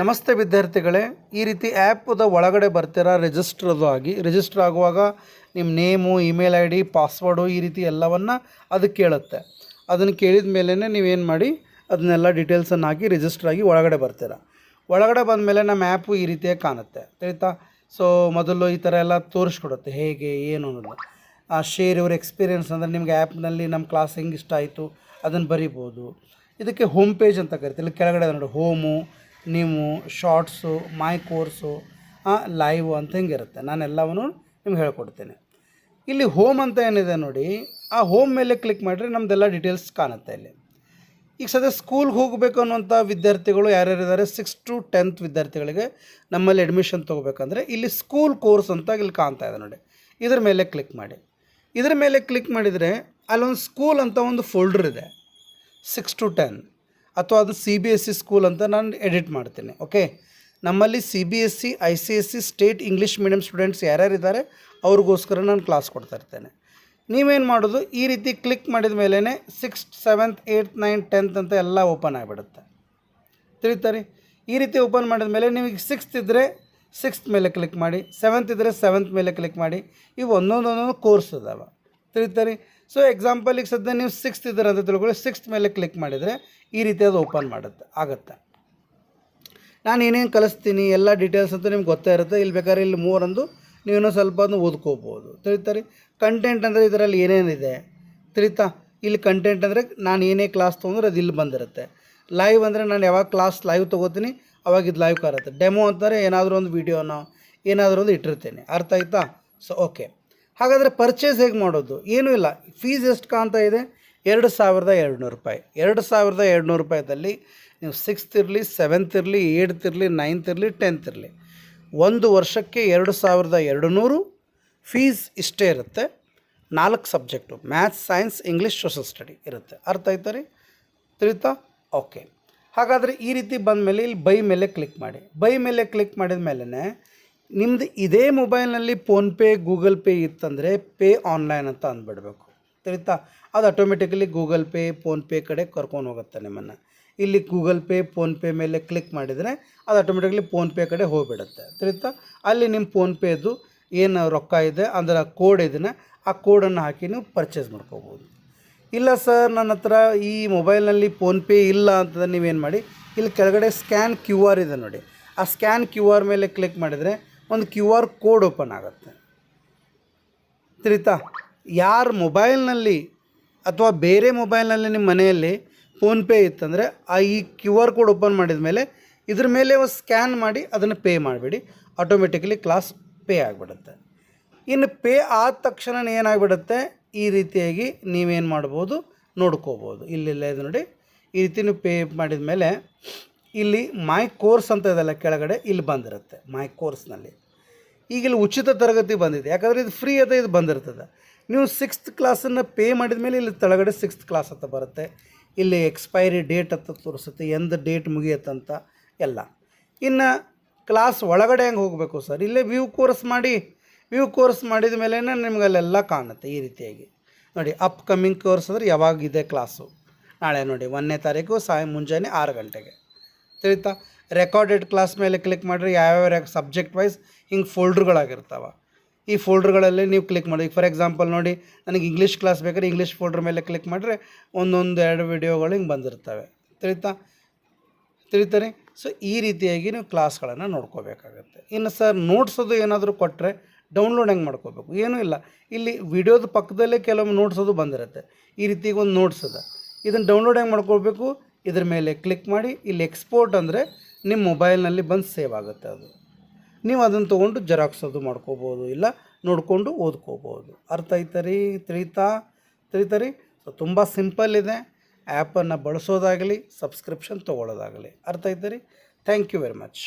ನಮಸ್ತೆ ವಿದ್ಯಾರ್ಥಿಗಳೇ, ಈ ರೀತಿ ಆ್ಯಪದ ಒಳಗಡೆ ಬರ್ತೀರಾ, ರಿಜಿಸ್ಟ್ರದು ಆಗಿ, ರಿಜಿಸ್ಟರ್ ಆಗುವಾಗ ನಿಮ್ಮ name, email I D, password ಈ ರೀತಿ ಎಲ್ಲವನ್ನು ಅದು ಕೇಳುತ್ತೆ. ಅದನ್ನು ಕೇಳಿದ ಮೇಲೇ ನೀವೇನು ಮಾಡಿ, ಅದನ್ನೆಲ್ಲ ಡೀಟೇಲ್ಸನ್ನು ಹಾಕಿ ರಿಜಿಸ್ಟರ್ ಆಗಿ ಒಳಗಡೆ ಬರ್ತೀರಾ. ಒಳಗಡೆ ಬಂದ ಮೇಲೆ ನಮ್ಮ ಆ್ಯಪು ಈ ರೀತಿಯಾಗಿ ಕಾಣುತ್ತೆ. ತಿಳಿತಾ? ಸೊ ಮೊದಲು ಈ ಥರ ಎಲ್ಲ ತೋರಿಸ್ಕೊಡುತ್ತೆ. ಹೇಗೆ, ಏನು ಅನ್ನೋದು. ಆ ಶೇರ್ ಇವ್ರ ಎಕ್ಸ್ಪೀರಿಯನ್ಸ್ ಅಂದರೆ ನಿಮಗೆ ಆ್ಯಪ್ನಲ್ಲಿ ನಮ್ಮ ಕ್ಲಾಸ್ ಹೆಂಗೆ ಇಷ್ಟ ಆಯಿತು, ಅದನ್ನು ಬರಿಬೋದು. ಇದಕ್ಕೆ ಹೋಮ್ ಪೇಜ್ ಅಂತ ಕರಿತೀವಿ. ಇಲ್ಲಿ ಕೆಳಗಡೆ ನೋಡಿ ಹೋಮು ನೀವು ಶಾರ್ಟ್ಸು ಮೈ ಕೋರ್ಸು ಲೈವ್ ಅಂತ ಹಿಂಗಿರುತ್ತೆ. ನಾನು ಎಲ್ಲವನ್ನು ನಿಮ್ಗೆ ಹೇಳ್ಕೊಡ್ತೇನೆ. ಇಲ್ಲಿ ಹೋಮ್ ಅಂತ ಏನಿದೆ ನೋಡಿ, ಆ ಹೋಮ್ ಮೇಲೆ ಕ್ಲಿಕ್ ಮಾಡಿದ್ರೆ ನಮ್ಮದೆಲ್ಲ ಡೀಟೇಲ್ಸ್ ಕಾಣುತ್ತೆ ಇಲ್ಲಿ. ಈಗ ಸದ್ಯ ಸ್ಕೂಲ್ಗೆ ಹೋಗಬೇಕು ಅನ್ನುವಂಥ ವಿದ್ಯಾರ್ಥಿಗಳು ಯಾರ್ಯಾರಿದ್ದಾರೆ? ಸಿಕ್ಸ್ ಟು ಟೆಂತ್ ವಿದ್ಯಾರ್ಥಿಗಳಿಗೆ ನಮ್ಮಲ್ಲಿ ಅಡ್ಮಿಷನ್ ತೊಗೋಬೇಕಂದ್ರೆ ಇಲ್ಲಿ ಸ್ಕೂಲ್ ಕೋರ್ಸ್ ಅಂತ ಇಲ್ಲಿ ಕಾಣ್ತಾ ಇದೆ ನೋಡಿ. ಇದ್ರ ಮೇಲೆ ಕ್ಲಿಕ್ ಮಾಡಿ. ಇದ್ರ ಮೇಲೆ ಕ್ಲಿಕ್ ಮಾಡಿದರೆ ಅಲ್ಲೊಂದು ಸ್ಕೂಲ್ ಅಂತ ಒಂದು ಫೋಲ್ಡ್ರ್ ಇದೆ. ಸಿಕ್ಸ್ ಟು ಟೆನ್ ಅಥವಾ ಅದು C B S C school ಅಂತ ನಾನು ಎಡಿಟ್ ಮಾಡ್ತೀನಿ ಓಕೆ ನಮ್ಮಲ್ಲಿ C B S C I C S C state English medium students ಯಾರ್ಯಾರಿದ್ದಾರೆ, ಅವ್ರಿಗೋಸ್ಕರ ನಾನು ಕ್ಲಾಸ್ ಕೊಡ್ತಾ ಇರ್ತೇನೆ. ನೀವೇನು ಮಾಡೋದು, ಈ ರೀತಿ ಕ್ಲಿಕ್ ಮಾಡಿದ ಮೇಲೇ sixth seventh eighth nine tenth ಅಂತ ಎಲ್ಲ ಓಪನ್ ಆಗಿಬಿಡುತ್ತೆ. ತಿಳಿತಾರೆ? ಈ ರೀತಿ ಓಪನ್ ಮಾಡಿದ ಮೇಲೆ ನಿಮಗೆ ಸಿಕ್ಸ್ತ್ ಇದ್ದರೆ ಸಿಕ್ಸ್ತ್ ಮೇಲೆ ಕ್ಲಿಕ್ ಮಾಡಿ ಸೆವೆಂತ್ ಇದ್ದರೆ ಸೆವೆಂತ್ ಮೇಲೆ ಕ್ಲಿಕ್ ಮಾಡಿ, ಇವು ಒಂದೊಂದೊಂದೊಂದು ಕೋರ್ಸ್ ಇದಾವೆ. ತಿಳಿತಾರೆ? ಸೊ ಎಕ್ಸಾಂಪಲಿಗೆ ಸದ್ಯ ನೀವು ಸಿಕ್ಸ್ತ್ ಇದ್ದೀರ ಅಂತ ತಿಳ್ಕೊಳ್ಳಿ ಸಿಕ್ಸ್ತ್ ಮೇಲೆ ಕ್ಲಿಕ್ ಮಾಡಿದರೆ ಈ ರೀತಿ ಅದು ಓಪನ್ ಮಾಡುತ್ತೆ, ಆಗುತ್ತೆ. ನಾನು ಏನೇನು ಕಲಿಸ್ತೀನಿ, ಎಲ್ಲ ಡೀಟೇಲ್ಸ್ ಅಂತ ನಿಮ್ಗೆ ಗೊತ್ತೇ ಇರುತ್ತೆ. ಇಲ್ಲಿ ಬೇಕಾದ್ರೆ ಇಲ್ಲಿ ಮೂರೊಂದು ನೀವೇನೋ ಸ್ವಲ್ಪ ಅದನ್ನು ಓದ್ಕೋಬೋದು. ತಿಳಿತಾರೆ ಕಂಟೆಂಟ್ ಅಂದರೆ ಇದರಲ್ಲಿ ಏನೇನಿದೆ? ತಿಳಿತಾ? ಇಲ್ಲಿ ಕಂಟೆಂಟ್ ಅಂದರೆ ನಾನು ಏನೇ ಕ್ಲಾಸ್ ತೊಗೊಂಡ್ರೆ ಅದು ಇಲ್ಲಿ ಬಂದಿರುತ್ತೆ. ಲೈವ್ ಅಂದರೆ ನಾನು ಯಾವಾಗ ಕ್ಲಾಸ್ ಲೈವ್ ತೊಗೋತೀನಿ, ಅವಾಗ ಇದು ಲೈವ್ ಕಾರುತ್ತೆ ಡೆಮೋ ಅಂತಾರೆ ಏನಾದರೂ ಒಂದು ವೀಡಿಯೋನೋ ಏನಾದರೂ ಒಂದು ಇಟ್ಟಿರ್ತೇನೆ. ಅರ್ಥ ಆಯ್ತಾ? ಸೊ ಓಕೆ ಹಾಗಾದರೆ ಪರ್ಚೇಸ್ ಹೇಗೆ ಮಾಡೋದು? ಏನೂ ಇಲ್ಲ. ಫೀಸ್ ಎಷ್ಟು ಕಾಣ್ತಾ ಇದೆ? ಎರಡು ಸಾವಿರದ ಎರಡು ನೂರು ರೂಪಾಯಿ. ಎರಡು ಸಾವಿರದ ಎರಡುನೂರು ರೂಪಾಯಿದಲ್ಲಿ ನೀವು ಸಿಕ್ಸ್ತ್ ಇರಲಿ ಸೆವೆಂತ್ ಇರಲಿ ಏಯ್ತ್ ಇರಲಿ ನೈನ್ತ್ ಇರಲಿ ಟೆಂತ್ ಇರಲಿ. ಒಂದು ವರ್ಷಕ್ಕೆ ಎರಡು ಸಾವಿರದ ಎರಡು ನೂರು ಫೀಸ್ ಇಷ್ಟೇ ಇರುತ್ತೆ. ನಾಲ್ಕು subject maths science English social study ಇರುತ್ತೆ. ಅರ್ಥ ಆಯ್ತಾ ರೀ? ತಿಳಿತಾ? ಓಕೆ ಹಾಗಾದರೆ ಈ ರೀತಿ ಬಂದಮೇಲೆ ಇಲ್ಲಿ ಬೈ ಮೇಲೆ ಕ್ಲಿಕ್ ಮಾಡಿ. ಬೈ ಮೇಲೆ ಕ್ಲಿಕ್ ಮಾಡಿದ ಮೇಲೇ ನಿಮ್ಮದು ಇದೇ ಮೊಬೈಲ್ನಲ್ಲಿ ಫೋನ್ಪೇ, ಗೂಗಲ್ ಪೇ ಇತ್ತಂದರೆ ಪೇ ಆನ್ಲೈನ್ ಅಂತ ಅಂದ್ಬಿಡ್ಬೇಕು. ತಿಳಿತಾ? ಅದು ಆಟೋಮೆಟಿಕಲಿ ಗೂಗಲ್ ಪೇ, ಫೋನ್ಪೇ ಕಡೆ ಕರ್ಕೊಂಡು ಹೋಗುತ್ತೆ ನಿಮ್ಮನ್ನು. ಇಲ್ಲಿ ಗೂಗಲ್ ಪೇ, ಫೋನ್ಪೇ ಮೇಲೆ ಕ್ಲಿಕ್ ಮಾಡಿದರೆ ಅದು ಆಟೋಮೆಟಿಕಲಿ ಫೋನ್ಪೇ ಕಡೆ ಹೋಗಿಬಿಡುತ್ತೆ. ತಿಳಿತಾ? ಅಲ್ಲಿ ನಿಮ್ಮ ಫೋನ್ಪೇದು ಏನು ರೊಕ್ಕ ಇದೆ, ಅದರ ಕೋಡ್ ಇದನ್ನು ಆ ಕೋಡನ್ನು ಹಾಕಿ ನೀವು ಪರ್ಚೇಸ್ ಮಾಡ್ಕೋಬೋದು. ಇಲ್ಲ ಸರ್, ನನ್ನ ಹತ್ರ ಈ ಮೊಬೈಲ್ನಲ್ಲಿ ಫೋನ್ಪೇ ಇಲ್ಲ ಅಂತ ನೀವೇನು ಮಾಡಿ, ಇಲ್ಲಿ ಕೆಳಗಡೆ ಸ್ಕ್ಯಾನ್ ಕ್ಯೂ ಆರ್ ಇದೆ ನೋಡಿ. ಆ ಸ್ಕ್ಯಾನ್ ಕ್ಯೂ ಆರ್ ಮೇಲೆ ಕ್ಲಿಕ್ ಮಾಡಿದರೆ ಒಂದು ಕ್ಯೂ ಆರ್ ಕೋಡ್ ಓಪನ್ ಆಗುತ್ತೆ. ತಿಳಿತಾ? ಯಾರ ಮೊಬೈಲ್ನಲ್ಲಿ ಅಥವಾ ಬೇರೆ ಮೊಬೈಲ್ನಲ್ಲಿ ನಿಮ್ಮ ಮನೆಯಲ್ಲಿ ಫೋನ್ಪೇ ಇತ್ತಂದರೆ ಆ ಈ ಕ್ಯೂ ಆರ್ ಕೋಡ್ ಓಪನ್ ಮಾಡಿದ ಮೇಲೆ ಇದ್ರ ಮೇಲೆ ಸ್ಕ್ಯಾನ್ ಮಾಡಿ ಅದನ್ನು ಪೇ ಮಾಡಿಬಿಡಿ. ಆಟೋಮೆಟಿಕಲಿ ಕ್ಲಾಸ್ ಪೇ ಆಗಿಬಿಡುತ್ತೆ. ಇನ್ನು ಪೇ ಆದ ತಕ್ಷಣ ಏನಾಗ್ಬಿಡುತ್ತೆ? ಈ ರೀತಿಯಾಗಿ ನೀವೇನು ಮಾಡ್ಬೋದು? ನೋಡ್ಕೋಬೋದು. ಇಲ್ಲಿಲ್ಲ ಇದು ನೋಡಿ. ಈ ರೀತಿ ನೀವು ಪೇ ಮಾಡಿದ ಮೇಲೆ ಇಲ್ಲಿ ಮೈ ಕೋರ್ಸ್ ಅಂತ ಇದೆಲ್ಲ ಕೆಳಗಡೆ, ಇಲ್ಲಿ ಬಂದಿರುತ್ತೆ ಮೈ ಕೋರ್ಸ್ನಲ್ಲಿ. ಈಗ ಇಲ್ಲಿ ಉಚಿತ ತರಗತಿ ಬಂದಿದೆ. ಯಾಕಂದರೆ ಇದು ಫ್ರೀ ಅದ ಇದು ಬಂದಿರ್ತದೆ. ನೀವು ಸಿಕ್ಸ್ತ್ ಕ್ಲಾಸನ್ನು ಪೇ ಮಾಡಿದ ಮೇಲೆ ಇಲ್ಲಿ ತೆಳಗಡೆ ಸಿಕ್ಸ್ತ್ ಕ್ಲಾಸ್ ಅಂತ ಬರುತ್ತೆ. ಇಲ್ಲಿ ಎಕ್ಸ್ಪೈರಿ ಡೇಟ್ ಅಂತ ತೋರಿಸುತ್ತೆ, ಎಂದ ಡೇಟ್ ಮುಗಿಯತ್ತಂತ ಎಲ್ಲ. ಇನ್ನು ಕ್ಲಾಸ್ ಒಳಗಡೆ ಹೆಂಗೆ ಹೋಗಬೇಕು ಸರ್ ಇಲ್ಲೇ ವ್ಯೂ ಕೋರ್ಸ್ ಮಾಡಿ ವ್ಯೂ ಕೋರ್ಸ್ ಮಾಡಿದ ಮೇಲೆ ನಿಮ್ಗೆ ಅಲ್ಲೆಲ್ಲ ಕಾಣುತ್ತೆ ಈ ರೀತಿಯಾಗಿ. ನೋಡಿ ಅಪ್ಕಮಿಂಗ್ ಕೋರ್ಸ್ ಅಂದರೆ ಯಾವಾಗಿದೆ ಕ್ಲಾಸು ನಾಳೆ ನೋಡಿ, ಒಂದನೇ ತಾರೀಕು, ಸಾಯಂ ಮುಂಜಾನೆ ಆರು ಗಂಟೆಗೆ. ತಿಳಿತಾ? ರೆಕಾರ್ಡೆಡ್ ಕ್ಲಾಸ್ ಮೇಲೆ ಕ್ಲಿಕ್ ಮಾಡಿರಿ ಯಾವ್ಯಾವ ಸಬ್ಜೆಕ್ಟ್ ವೈಸ್ ಹಿಂಗೆ ಫೋಲ್ಡ್ರ್ಗಳಾಗಿರ್ತಾವೆ ಈ ಫೋಲ್ಡ್ರ್ಗಳಲ್ಲಿ ನೀವು ಕ್ಲಿಕ್ ಮಾಡಿ. ಫಾರ್ ಎಕ್ಸಾಂಪಲ್ ನೋಡಿ, ನನಗೆ ಇಂಗ್ಲೀಷ್ ಕ್ಲಾಸ್ ಬೇಕಾದ್ರೆ ಇಂಗ್ಲೀಷ್ ಫೋಲ್ಡ್ರ್ ಮೇಲೆ ಕ್ಲಿಕ್ ಮಾಡಿದ್ರೆ ಒಂದೊಂದು ಎರಡು ವಿಡಿಯೋಗಳು ಹಿಂಗೆ ಬಂದಿರ್ತವೆ. ತಿಳಿತಾ? ತಿಳಿತಾರೆ? ಸೊ ಈ ರೀತಿಯಾಗಿ ನೀವು ಕ್ಲಾಸ್ಗಳನ್ನು ನೋಡ್ಕೋಬೇಕಾಗತ್ತೆ. ಇನ್ನು ಸರ್ ನೋಟ್ಸೋದು ಏನಾದರೂ ಕೊಟ್ಟರೆ ಡೌನ್ಲೋಡ್ ಹೆಂಗೆ ಮಾಡ್ಕೋಬೇಕು? ಏನೂ ಇಲ್ಲ. ಇಲ್ಲಿ ವಿಡಿಯೋದ ಪಕ್ಕದಲ್ಲೇ ಕೆಲವೊಮ್ಮೆ ನೋಟ್ಸೋದು ಬಂದಿರುತ್ತೆ. ಈ ರೀತಿಗೆ ಒಂದು ನೋಟ್ಸ್ ಅದ. ಇದನ್ನು ಡೌನ್ಲೋಡ್ ಹೆಂಗೆ ಮಾಡ್ಕೊಳ್ಬೇಕು ಇದ್ರ ಮೇಲೆ ಕ್ಲಿಕ್ ಮಾಡಿ. ಇಲ್ಲಿ ಎಕ್ಸ್ಪೋರ್ಟ್ ಅಂದರೆ ನಿಮ್ಮ ಮೊಬೈಲ್ನಲ್ಲಿ ಬಂದು ಸೇವ್ ಆಗುತ್ತೆ ಅದು. ನೀವು ಅದನ್ನು ತೊಗೊಂಡು ಜೆರಾಕ್ಸ್ ಅದು ಮಾಡ್ಕೋಬೋದು, ಇಲ್ಲ ನೋಡಿಕೊಂಡು ಓದ್ಕೋಬೋದು. ಅರ್ಥ ಐತರಿ ತಿಳಿತಾ ತಿಳಿತರಿ ಸೊ ತುಂಬ ಸಿಂಪಲ್ ಇದೆ. ಆ್ಯಪನ್ನು ಬಳಸೋದಾಗಲಿ, ಸಬ್ಸ್ಕ್ರಿಪ್ಷನ್ ತೊಗೊಳ್ಳೋದಾಗಲಿ. ಅರ್ಥ ಐತರಿ ಥ್ಯಾಂಕ್ ಯು ವೆರಿ ಮಚ್